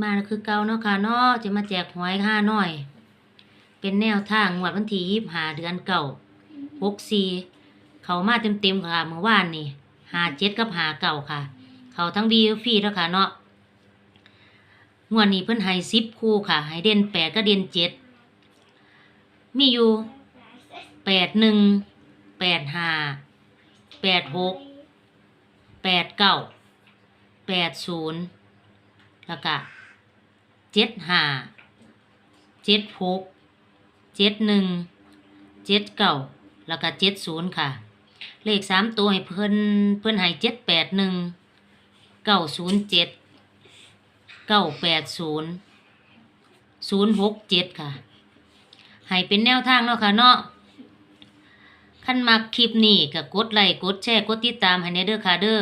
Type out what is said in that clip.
มาคือเก่าเนาะค่ะเนาะจะมาแจกหวยห้าน้อย เป็นแนวทางงวดวันที่ยี่สิบห้าเดือนเก่าหกสี่เขามาเต็มเต็มค่ะเมื่อวานนี่หาเจ็ดกับหาเก่าค่ะ เขาทั้งบีฟีแล้วค่ะเนาะงวดนี้เพิ่นให้สิบคู่ค่ะให้เด่นแปดก็เด่นเจ็ดมีอยู่แปดหนึ่งแปดห้าแปดหกแปดเก้าแปดศูนย์แล้วก็ เจ็ดห้าเจ็ดหกเจ็ดหนึ่งเจ็ดเก้าแล้วก็เจ็ดศูนย์ค่ะ เลขสามตัวให้เพิ่นเพิ่นให้เจ็ดแปดหนึ่งเก้าศูนย์เจ็ดเก้าแปดศูนย์ศูนย์หกเจ็ดค่ะ ให้เป็นแนวทางเนาะค่ะเนาะคันมักคลิปนี้ก็กดไลค์กดแชร์กดติดตามให้ในเด้อค่ะเด้อ